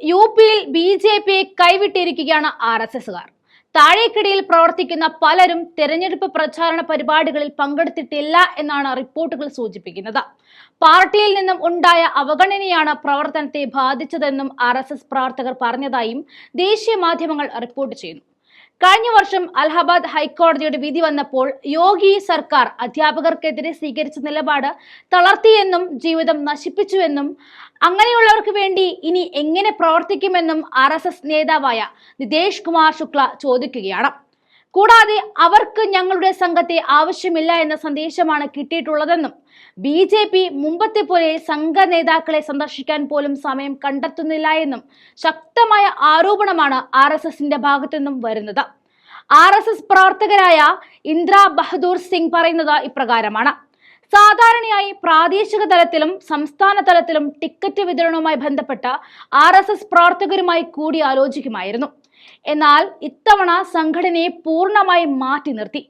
U പിയിൽ B J പിയെ കൈവിട്ടിരിക്കുകയാണ് R S എസുകാർ താഴേക്കിടയിൽ പ്രവർത്തിക്കുന്ന പലരും തെരഞ്ഞെടുപ്പ് പ്രചാരണ പരിപാടികളിൽ പങ്കെടുത്തിട്ടില്ല എന്നാണ് റിപ്പോർട്ടുകൾ സൂചിപ്പിക്കുന്നത്. പാർട്ടിയിൽ നിന്നും ഉണ്ടായ അവഗണനയാണ് പ്രവർത്തനത്തെ ബാധിച്ചതെന്നും ആർ പ്രവർത്തകർ പറഞ്ഞതായും ദേശീയ മാധ്യമങ്ങൾ റിപ്പോർട്ട് ചെയ്യുന്നു. കഴിഞ്ഞ വർഷം അലഹബാദ് ഹൈക്കോടതിയുടെ വിധി വന്നപ്പോൾ യോഗി സർക്കാർ അധ്യാപകർക്കെതിരെ സ്വീകരിച്ച നിലപാട് തളർത്തിയെന്നും ജീവിതം നശിപ്പിച്ചുവെന്നും അങ്ങനെയുള്ളവർക്ക് വേണ്ടി ഇനി എങ്ങനെ പ്രവർത്തിക്കുമെന്നും ആർ നേതാവായ നിതേഷ് കുമാർ ശുക്ല ചോദിക്കുകയാണ്. കൂടാതെ അവർക്ക് ഞങ്ങളുടെ സംഘത്തെ ആവശ്യമില്ല എന്ന സന്ദേശമാണ് കിട്ടിയിട്ടുള്ളതെന്നും ബി ജെ പി മുമ്പത്തെ പോലെ സംഘ നേതാക്കളെ സന്ദർശിക്കാൻ പോലും സമയം കണ്ടെത്തുന്നില്ല എന്നും ശക്തമായ ആരോപണമാണ് ആർ എസ് എസിന്റെ ഭാഗത്തുനിന്നും വരുന്നത്. ആർ എസ് എസ് പ്രവർത്തകരായ ഇന്ദ്ര ബഹദൂർ സിംഗ് പറയുന്നത് ഇപ്രകാരമാണ്. സാധാരണയായി പ്രാദേശിക തലത്തിലും സംസ്ഥാന തലത്തിലും ടിക്കറ്റ് വിതരണവുമായി ബന്ധപ്പെട്ട ആർ എസ് എസ് പ്രവർത്തകരുമായി കൂടി ആലോചിക്കുമായിരുന്നു. എന്നാൽ ഇത്തവണ സംഘടനയെ പൂർണമായി മാറ്റി നിർത്തി.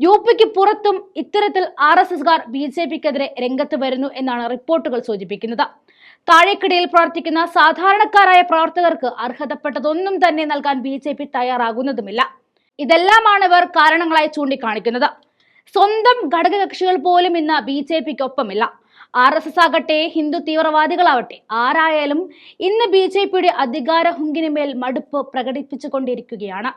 യു പിക്ക് പുറത്തും ഇത്തരത്തിൽ ആർ എസ് എസ്കാർ ബി ജെ പിക്കെതിരെ രംഗത്ത് വരുന്നു എന്നാണ് റിപ്പോർട്ടുകൾ സൂചിപ്പിക്കുന്നത്. താഴേക്കിടയിൽ പ്രവർത്തിക്കുന്ന സാധാരണക്കാരായ പ്രവർത്തകർക്ക് അർഹതപ്പെട്ടതൊന്നും തന്നെ നൽകാൻ ബി ജെ പി തയ്യാറാകുന്നതുമില്ല. ഇതെല്ലാമാണ് ഇവർ കാരണങ്ങളായി ചൂണ്ടിക്കാണിക്കുന്നത്. സ്വന്തം ഘടകകക്ഷികൾ പോലും ഇന്ന് ബി ജെ പിക്ക് ഒപ്പമില്ല ആർ എസ് എസ് ആകട്ടെ ഹിന്ദു തീവ്രവാദികളാവട്ടെ ആരായാലും ഇന്ന് ബി ജെ പിയുടെ അധികാര ഹുങ്കിനുമേൽ മടുപ്പ് പ്രകടിപ്പിച്ചുകൊണ്ടിരിക്കുകയാണ്.